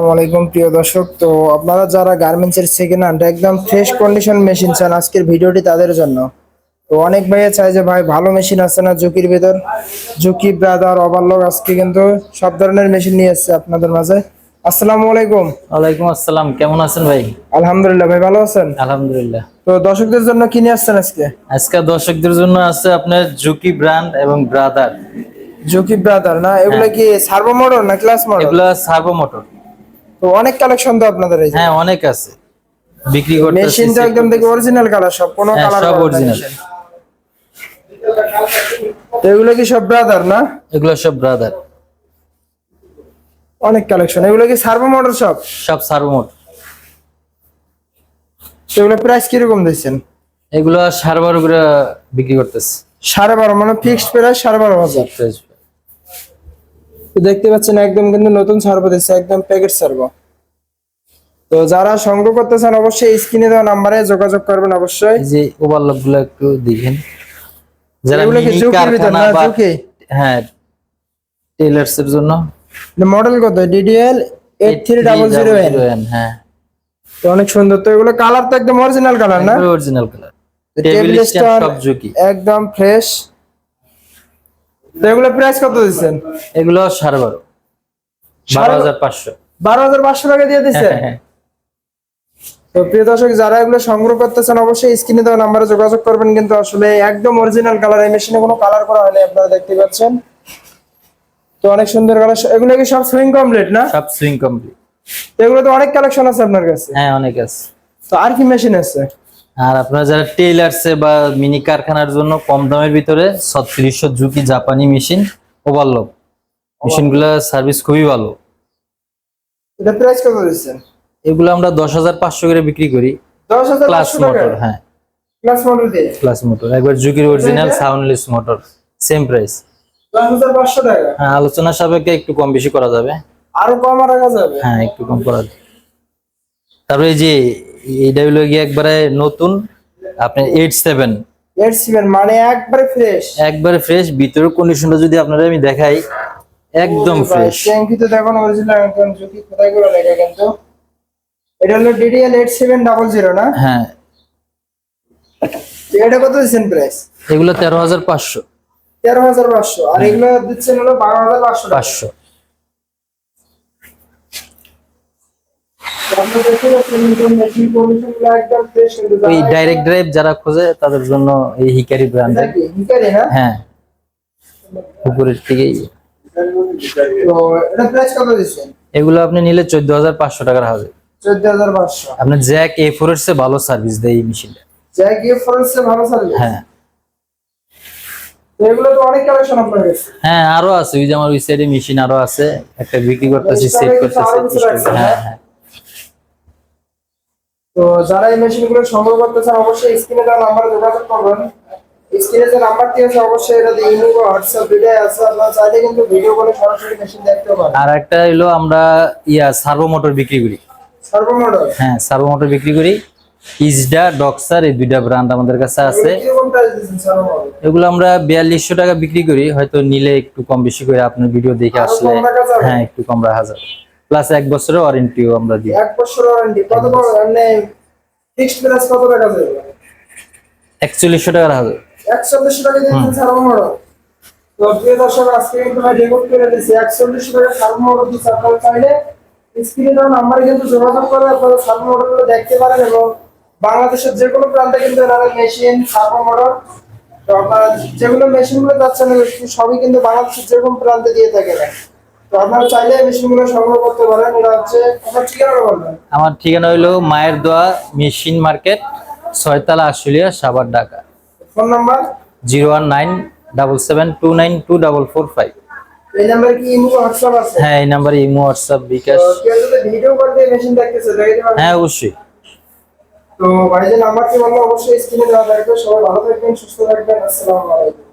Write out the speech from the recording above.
আসসালামাইকুম প্রিয় দর্শক। তো আপনারা যারা গার্মেন্টসের সেকেন্ড হ্যান্ড একদম ফ্রেশ কন্ডিশন মেশিন চান আজকের ভিডিওটি তাদের জন্য। তো অনেক ভাইয়া চায় যে ভাই ভালো মেশিন আছে না ঝুঁকির ভেতর? ঝুঁকি ব্রাদার ওভারলক আজকে কিন্তু সব ধরনের মেশিন নিয়ে এসছে আপনাদের মাঝে। আসসালামু আলাইকুম। ওয়ালাইকুম আসসালাম কেমন আছেন ভাই? আলহামদুলিল্লাহ ভাই ভালো আছেন? আলহামদুলিল্লাহ। তো দর্শকদের জন্য কি নিয়ে আসছেন আজকে? আজকে দর্শকদের জন্য আছে আপনার জুকি ব্র্যান্ড এবং ব্রাদার। ঝুঁকি ব্রাদার না এগুলো কি সার্ভো না ক্লাস এগুলো সার্ভো মোটর তো অনেক কালেকশন তো আপনাদের এই হ্যাঁ অনেক আছে। বিক্রি করতে মেশিনটা একদম দেখি অরিজিনাল কালার সব কোনো হ্যাঁ, কালার সব original। তো এগুলো কি সব ব্রাদার না? এগুলো সব ব্রাদার অনেক কালেকশন। এগুলো কি সার্ভো মডেল সব? সব সার্ভো মোটর তো এগুলো প্রাইস কীরকম দিচ্ছেন? এগুলো সাড়ে বারো করে বিক্রি করতেছে। সাড়ে বারো মানে ফিক্সড প্রাইস সাড়ে বারো হাজার। তো দেখতে পাচ্ছেন একদম কিন্তু নতুন সার্ভো দিচ্ছে একদম প্যাকেট সার্ভো তো যারা সংগ্রহ করতে চান অবশ্যই স্ক্রিনে দেওয়া নাম্বারে যোগাযোগ করবেন অবশ্যই। এই যে ওভারলকগুলো একটু দেখেন। যারা ভিতর কারখানা বা হ্যাঁ টেলার্স এর জন্য। মডেল কত? DDL eight three double zero N হ্যাঁ। তো অনেক সুন্দর। তো এগুলো কালার তো একদম অরিজিনাল কালার না? অরিজিনাল কালার টেবিল স্ট্যান্ড সব ঝুঁকি। একদম ফ্রেশ তো এগুলো প্রাইস কত দিচ্ছেন? এগুলো সাড়ে বারো। বারো? হাজার পাঁচশো। বারো হাজার পাঁচশো টাকা দিয়ে দিচ্ছেন? হ্যাঁ তো প্রিয় দর্শক যারা এগুলো সংগ্রহ করতে চান অবশ্যই স্ক্রিনে দেওয়া নাম্বারে যোগাযোগ করবেন কিন্তু আসলে একদম অরিজিনাল কালার এই মেশিনে কোনো কালার করা হয়নি আপনারা দেখতে পাচ্ছেন। তো অনেক সুন্দর কালার এগুলো কি সব সুইং কমপ্লিট না? সব সুইং কমপ্লিট এগুলো তো অনেক কালেকশন আছে আপনার কাছে। হ্যাঁ অনেক আছে। তো আর কি মেশিন আছে? আর আপনারা যারা টেইলার্সে বা মিনি কারখানার জন্য কম দামের ভিতরে ছত্রিশশো ঝুঁকি জাপানি মেশিন ওভারলক। মেশিনগুলো সার্ভিস খুবই ভালো। এটা প্রাইস কত দিচ্ছেন? এগুলো আমরা দশ হাজার পাঁচশো করে বিক্রি করি। পাঁচশো মোটর হ্যাঁ। ক্লাস মডেল দিয়ে? ক্লাস মোটর একবার ঝুঁকির original soundless motor same price হ্যাঁ আলোচনা সাপেক্ষে একটু কম বেশি করা যাবে। আরও কম রাখা যাবে? হ্যাঁ একটু কম করা যাবে। তারপরে এই যে এইটা হলো গিয়ে একবারে নতুন আপনার এইট সেভেন এইট সেভেন মানে একবারে ফ্রেশ একবারে ফ্রেশ ভিতরের কন্ডিশনটা যদি আপনারা আমি দেখাই একদম ফ্রেশ ট্যাঙ্কিতে দেখুন অরিজিনাল একদম ঝুঁকি কোথায় করে লেখা কিন্তু? এটা হলো DDL eight seven double zero না? হ্যাঁ। এটা কত দিচ্ছেন প্রাইস এগুলো তেরো হাজার পাঁচশো। তেরো হাজার পাঁচশো। আর এগুলো দিচ্ছেন হলো বারো হাজার পাঁচশো পাঁচশো তো আপনারা দেখতে পাচ্ছেন কিন্তু machine condition গুলো একদম fresh কিন্তু ওই ডাইরেক্ট ড্রাইভ যারা খোঁজে তাদের জন্য এই হিকারি না? হ্যাঁ? উপরের দিচ্ছেন? এগুলো আপনি নিলে চোদ্দ হাজার পাঁচশো টাকার হবে। চোদ্দ হাজার পাঁচশো। আপনার জ্যাক এ ফোর এর ভালো সার্ভিস দেয় এই মেশিনটা ভালো সার্ভিস হ্যাঁ। এগুলো তো অনেক কালেকশন আপনার কাছে। হ্যাঁ আরও আছে। ওই যে আমার ওই সাইডে মেশিন আরও আছে। একটা বিক্রি করতেছি সেট করতেছি হ্যাঁ? হ্যাঁ। তো যারা এই মেশিনগুলো সংগ্রহ করতে চান অবশ্যই স্ক্রিনে দেওয়া নাম্বারে যোগাযোগ করবেন। স্ক্রিনে যে নাম্বারটি আছে অবশ্যই এটাতে ইমো বা হোয়াটসঅ্যাপ দুটাই আছে। আপনারা চাইলে কিন্তু ভিডিও করে সরাসরি মেশিন দেখতে পারেন। আর একটা হলো আমরা ইয়া সার্ভো মোটর বিক্রি করি। সার্ভো মডেল হ্যাঁ সার্ভো মোটর বিক্রি করি। ইজডা ডক্সার এই দুইটা ব্র্যান্ড আমাদের কাছে আছে। এগুলো আমরা বিয়াল্লিশশো টাকা বিক্রি করি। হয়তো নিলে একটু কম বেশি করে আপনার ভিডিও দেখে আসলে? হ্যাঁ একটু কম রাখা যাবে। প্লাস এক বছরের ওয়ারেন্টিও আমরা দিই। এক বছর ওয়ারেন্টি কত মানে ফিক্সড প্রাইস কত টাকা যাবে একচল্লিশশো টাকা হবে। যাবে একচল্লিশশো টাকা দিচ্ছেন সার্ভো মডেল তো প্রিয় দর্শক আজকে কিন্তু আমি রেকর্ড করে দিচ্ছি একচল্লিশশো টাকা সার্ভো মডেল দিচ্ছে আপনারা চাইলে স্ক্রিনে দেওয়া নাম্বারে কিন্তু যোগাযোগ করে আপনারা সার্ভো মডেলগুলো দেখতে পারেন এবং বাংলাদেশের যে কোনো প্রান্তে কিন্তু এনারা মেশিন সার্ভো মডেল তো আপনারা যেগুলো মেশিনগুলো যাচ্ছেন সবই কিন্তু বাংলাদেশের যে কোনো প্রান্তে দিয়ে থাকে না আপনারা চাইলে মেশিনগুলো সংগ্রহ করতে পারেন। এটা হচ্ছে আপনার ঠিকানা বলবেন আমার ঠিকানা হইল মায়ের দোয়া machine market ছয়তলা Ashulia Savar Dhaka. Phone number? Zero one nine double seven two nine two double four five. এই নাম্বারে কি ইমো হোয়াটসঅ্যাপ আছে? হ্যাঁ এই নাম্বারে ইমো হোয়াটসঅ্যাপ বিকাশ। কেউ যদি ভিডিও দিয়ে মেশিন দেখতেছে দেখে পারেন হ্যাঁ অবশ্যই। তো ভাই যে নাম্বারটি বলল অবশ্যই স্ক্রিনে দেওয়া থাকবে। সবাই ভালো থাকবেন সুস্থ থাকবেন। আসসালামু আলাইকুম।